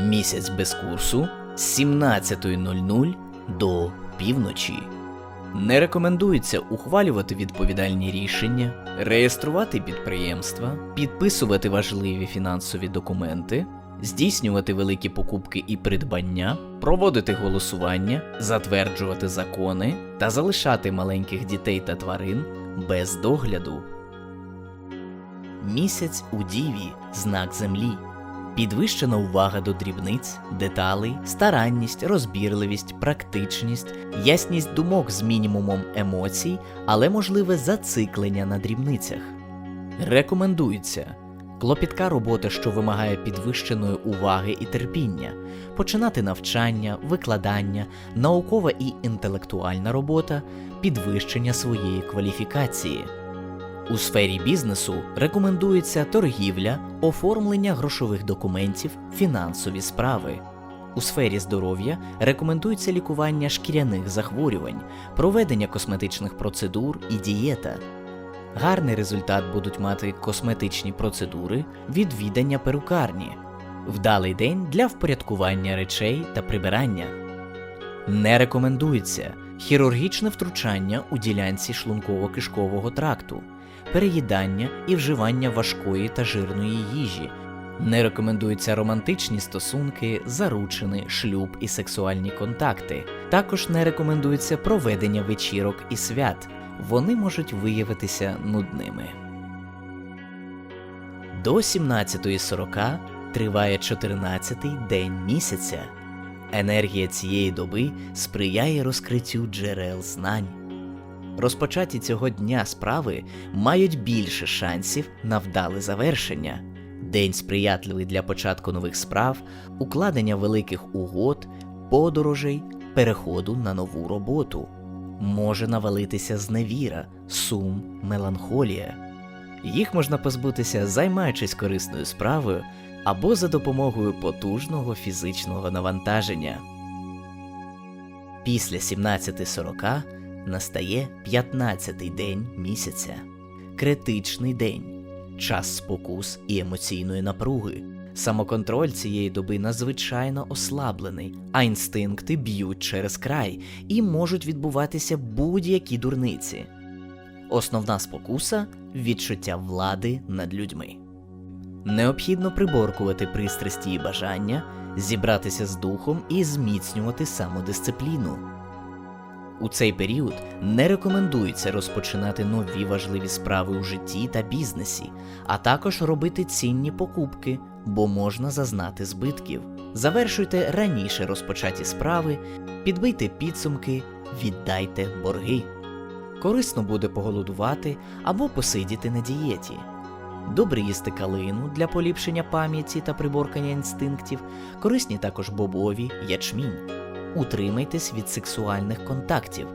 Місяць без курсу з 17.00 до півночі. Не рекомендується ухвалювати відповідальні рішення, реєструвати підприємства, підписувати важливі фінансові документи, здійснювати великі покупки і придбання, проводити голосування, затверджувати закони та залишати маленьких дітей та тварин без догляду. Місяць у Діві знак землі. Підвищена увага до дрібниць, деталей, старанність, розбірливість, практичність, ясність думок з мінімумом емоцій, але можливе зациклення на дрібницях. Рекомендується клопітка робота, що вимагає підвищеної уваги і терпіння, починати навчання, викладання, наукова і інтелектуальна робота, підвищення своєї кваліфікації. У сфері бізнесу рекомендується торгівля, оформлення грошових документів, фінансові справи. У сфері здоров'я рекомендується лікування шкіряних захворювань, проведення косметичних процедур і дієта. Гарний результат будуть мати косметичні процедури, відвідання перукарні, вдалий день для впорядкування речей та прибирання. Не рекомендується хірургічне втручання у ділянці шлунково-кишкового тракту, переїдання і вживання важкої та жирної їжі. Не рекомендуються романтичні стосунки, заручини, шлюб і сексуальні контакти. Також не рекомендується проведення вечірок і свят. Вони можуть виявитися нудними. До 17.40 триває 14-й день місяця. Енергія цієї доби сприяє розкриттю джерел знань. Розпочаті цього дня справи мають більше шансів на вдале завершення. День сприятливий для початку нових справ, укладення великих угод, подорожей, переходу на нову роботу. Може навалитися зневіра, сум, меланхолія. Їх можна позбутися, займаючись корисною справою або за допомогою потужного фізичного навантаження. Після 17.40 настає 15-й день місяця, критичний день, час спокус і емоційної напруги. Самоконтроль цієї доби надзвичайно ослаблений, а інстинкти б'ють через край і можуть відбуватися будь-які дурниці. Основна спокуса відчуття влади над людьми. Необхідно приборкувати пристрасті і бажання, зібратися з духом і зміцнювати самодисципліну. У цей період не рекомендується розпочинати нові важливі справи у житті та бізнесі, а також робити цінні покупки, бо можна зазнати збитків. Завершуйте раніше розпочаті справи, підбийте підсумки, віддайте борги. Корисно буде поголодувати або посидіти на дієті. Добре їсти калину для поліпшення пам'яті та приборкання інстинктів, корисні також бобові, ячмінь. Утримайтесь від сексуальних контактів,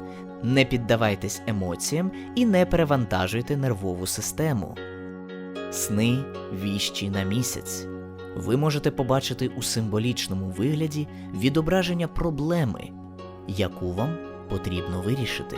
не піддавайтесь емоціям і не перевантажуйте нервову систему. Сни віщі на місяць. Ви можете побачити у символічному вигляді відображення проблеми, яку вам потрібно вирішити.